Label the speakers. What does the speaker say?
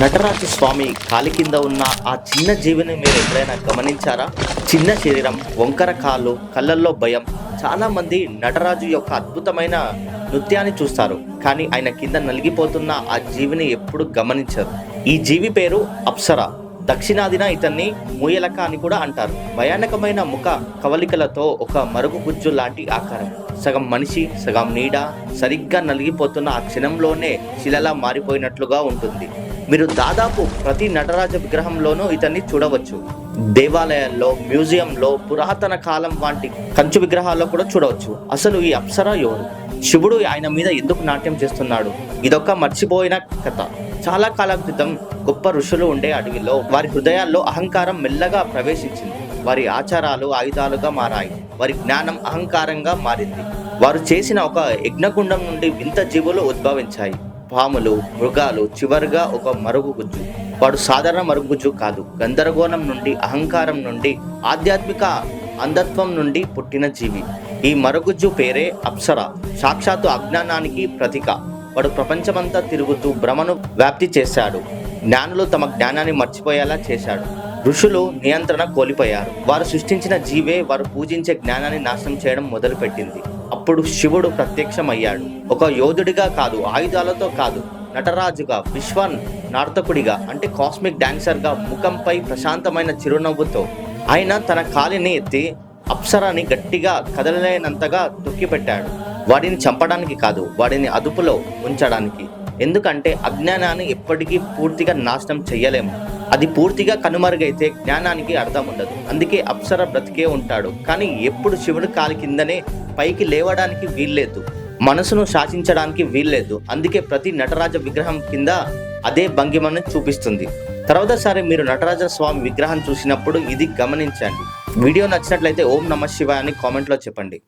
Speaker 1: నటరాజు స్వామి కాలి కింద ఉన్న ఆ చిన్న జీవిని మీరు ఎప్పుడైనా గమనించారా? చిన్న శరీరం వంకర కాళ్ళు కళ్ళల్లో భయం. చాలా మంది నటరాజు యొక్క అద్భుతమైన నృత్యాన్ని చూస్తారు. కానీ ఆయన కింద నలిగిపోతున్న ఆ జీవిని ఎప్పుడు గమనించరు. ఈ జీవి పేరు అప్సర. దక్షిణాదిన ఇతన్ని మూయలక అని కూడా అంటారు. భయానకమైన ముఖ కవలికలతో ఒక మరుగు గుజ్జు లాంటి ఆకారం. సగం మనిషి సగం నీడ సరిగ్గా నలిగిపోతున్న ఆ క్షణంలోనే శిలలా మారిపోయినట్లుగా ఉంటుంది. మీరు దాదాపు ప్రతి నటరాజ విగ్రహంలోనూ ఇతన్ని చూడవచ్చు. దేవాలయాల్లో మ్యూజియంలో పురాతన కాలం వంటి కంచు విగ్రహాల్లో కూడా చూడవచ్చు. అసలు ఈ అప్సర ఎవరు? శివుడు ఆయన మీద ఎందుకు నాట్యం చేస్తున్నాడు? ఇదొక మర్చిపోయిన కథ. చాలా కాలం క్రితం గొప్ప ఋషులు ఉండే అడవిలో వారి హృదయాల్లో అహంకారం మెల్లగా ప్రవేశించింది. వారి ఆచారాలు ఆయుధాలుగా మారాయి. వారి జ్ఞానం అహంకారంగా మారింది. వారు చేసిన ఒక యజ్ఞగుండం నుండి వింత జీవులు ఉద్భవించాయి. పాములు మృగాలు చివరిగా ఒక మరుగుగుజ్జు. వాడు సాధారణ మరుగుజ్జు కాదు. గందరగోళం నుండి అహంకారం నుండి ఆధ్యాత్మిక అంధత్వం నుండి పుట్టిన జీవి. ఈ మరుగుజ్జు పేరే అప్సర. సాక్షాత్తు అజ్ఞానానికి ప్రతీక. వాడు ప్రపంచమంతా తిరుగుతూ భ్రమను వ్యాప్తి చేశాడు. జ్ఞానులు తమ జ్ఞానాన్ని మర్చిపోయేలా చేశాడు. ఋషులు నియంత్రణ కోల్పోయారు. వారు సృష్టించిన జీవే వారు పూజించే జ్ఞానాన్ని నాశనం చేయడం మొదలుపెట్టింది. అప్పుడు శివుడు ప్రత్యక్షమయ్యాడు. ఒక యోధుడిగా కాదు ఆయుధాలతో కాదు నటరాజుగా విశ్వ నార్తకుడిగా అంటే కాస్మిక్ డాన్సర్గా ముఖంపై ప్రశాంతమైన చిరునవ్వుతో. ఆయన తన కాలిని ఎత్తి అప్సరాని గట్టిగా కదలలేనంతగా తొక్కిపెట్టాడు. వాడిని చంపడానికి కాదు వాడిని అదుపులో ఉంచడానికి. ఎందుకంటే అజ్ఞానాన్ని ఎప్పటికీ పూర్తిగా నాశనం చేయలేము అది పూర్తిగా కనుమరుగైతే జ్ఞానానికి అర్థం ఉండదు. అందుకే అప్సర బ్రతికే ఉంటాడు. కానీ ఎప్పుడు శివుడు కాలి కిందనే పైకి లేవడానికి వీల్లేదు. మనసును శాసించడానికి వీల్లేదు. అందుకే ప్రతి నటరాజ విగ్రహం కింద అదే భంగిమను చూపిస్తుంది. తర్వాతసారి మీరు నటరాజ స్వామి విగ్రహం చూసినప్పుడు ఇది గమనించండి. వీడియో నచ్చినట్లయితే ఓం నమ శివాయ అని కామెంట్లో చెప్పండి.